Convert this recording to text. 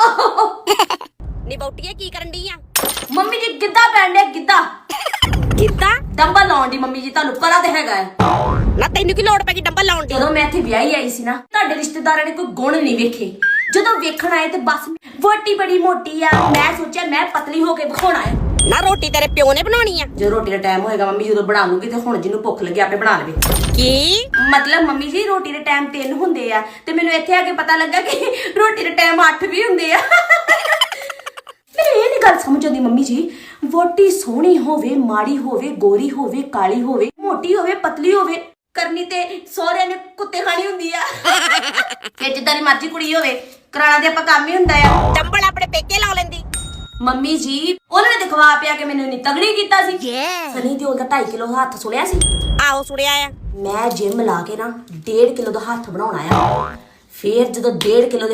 ਨੀ ਬੌਟੀਏ ਕੀ ਕਰਨ ਡਈ ਆ? ਮੰਮੀ ਜੀ ਗਿੱਧਾ ਪੈਣ ਡਿਆ ਗਿੱਧਾ। ਕਿੱਦਾਂ ਡੰਬਲ ਲਾਉਣ ਦੀ ਮੰਮੀ ਜੀ ਤੁਹਾਨੂੰ ਪਤਾ ਤੇ ਹੈਗਾ ਹੈ। ਨਾ ਤੈਨੂੰ ਕੀ ਲੋੜ ਪੈ ਗਈ ਡੰਬਲ ਲਾਉਣ ਦੀ? ਜਦੋਂ ਮੈਂ ਇੱਥੇ ਵਿਆਹੀ ਆਈ ਸੀ ਨਾ ਤੁਹਾਡੇ ਰਿਸ਼ਤੇਦਾਰਾਂ ਨੇ ਕੋਈ ਗੁਣ ਨਹੀਂ ਵੇਖੇ। ਜਦੋਂ ਵੇਖਣ ਆਏ ਤੇ ਬਸ ਵੋਟੀ ਬੜੀ ਮੋਟੀ ਆ ਮੈਂ ਸੋਚਿਆ ਮੈਂ ਪਤਲੀ ਹੋ ਕੇ ਵਿਖਾਉਣਾ ਹੈ। ਨਾ ਰੋਟੀ ਤੇਰੇ ਪਿਓ ਨੇ ਬਣਾਉਣੀ ਆ। ਜਦੋਂ ਰੋਟੀ ਦਾ ਟਾਈਮ ਹੋਏਗਾ ਮੰਮੀ ਜਦੋਂ ਬਣਾ ਲੂਗੀ ਤੇ ਹੁਣ ਜਿਹਨੂੰ ਭੁੱਖ ਲੱਗੇ ਆਪੇ ਬਣਾ ਲਵੇ। ਕੀ? ਮਤਲਬ ਮੰਮੀ ਜੀ ਰੋਟੀ ਦੇ ਟਾਈਮ 3 ਹੁੰਦੇ ਆ ਤੇ ਮੈਨੂੰ ਇੱਥੇ ਆ ਕੇ ਪਤਾ ਲੱਗਾ ਕਿ ਰੋਟੀ ਦੇ ਟਾਈਮ 8 ਵੀ ਹੁੰਦੇ ਆ। ਮੈਨੂੰ ਇਹ ਨਹੀਂ ਗੱਲ ਸਮਝ ਆਉਂਦੀ ਮੰਮੀ ਜੀ ਵੋਟੀ ਸੋਹਣੀ ਹੋਵੇ ਮਾੜੀ ਹੋਵੇ ਗੋਰੀ ਹੋਵੇ ਕਾਲੀ ਹੋਵੇ ਮੋਟੀ ਹੋਵੇ ਪਤਲੀ ਹੋਵੇ ਕਰਨੀ ਤੇ ਸਹੁਰਿਆਂ ਨੇ ਕੁੱਤੇ ਖਾਣੀ ਹੁੰਦੀ ਆ। ਫਿਰ ਜਿੱਦਾਂ ਦੀ ਮਰਜ਼ੀ ਕੁੜੀ ਹੋਵੇ ਕਰਾਣਾ ਤੇ ਆਪਾਂ ਕੰਮ ਹੀ ਹੁੰਦਾ ਆ। ਡੰਬਲ ਆਪਣੇ ਪੇਕੇ ਲਾ ਲੈਂਦੀ ਮੰਮੀ ਜੀ ਉਹਨਾਂ ਨੇ ਦਿਖਵਾ ਪਿਆ ਕਿ ਮੈਨੂੰ ਇੰਨੀ ਤਗੜੀ ਕੀਤਾ ਸੀ। ਸਨੀ ਦਿਓਲ ਦਾ 2.5 ਕਿਲੋ ਹੱਥ ਸੁਣਿਆ ਸੀ। ਆਹੋ ਸੁਣਿਆ ਆ। ਮੈਂ ਜਿਮ ਲਾ ਕੇ ਨਾ 1.5 ਕਿਲੋ ਦਾ ਹੱਥ ਬਣਾਉਣਾ ਆ ਫੇਰ ਜਦੋਂ 1.5 ਕਿਲੋ ਦੇ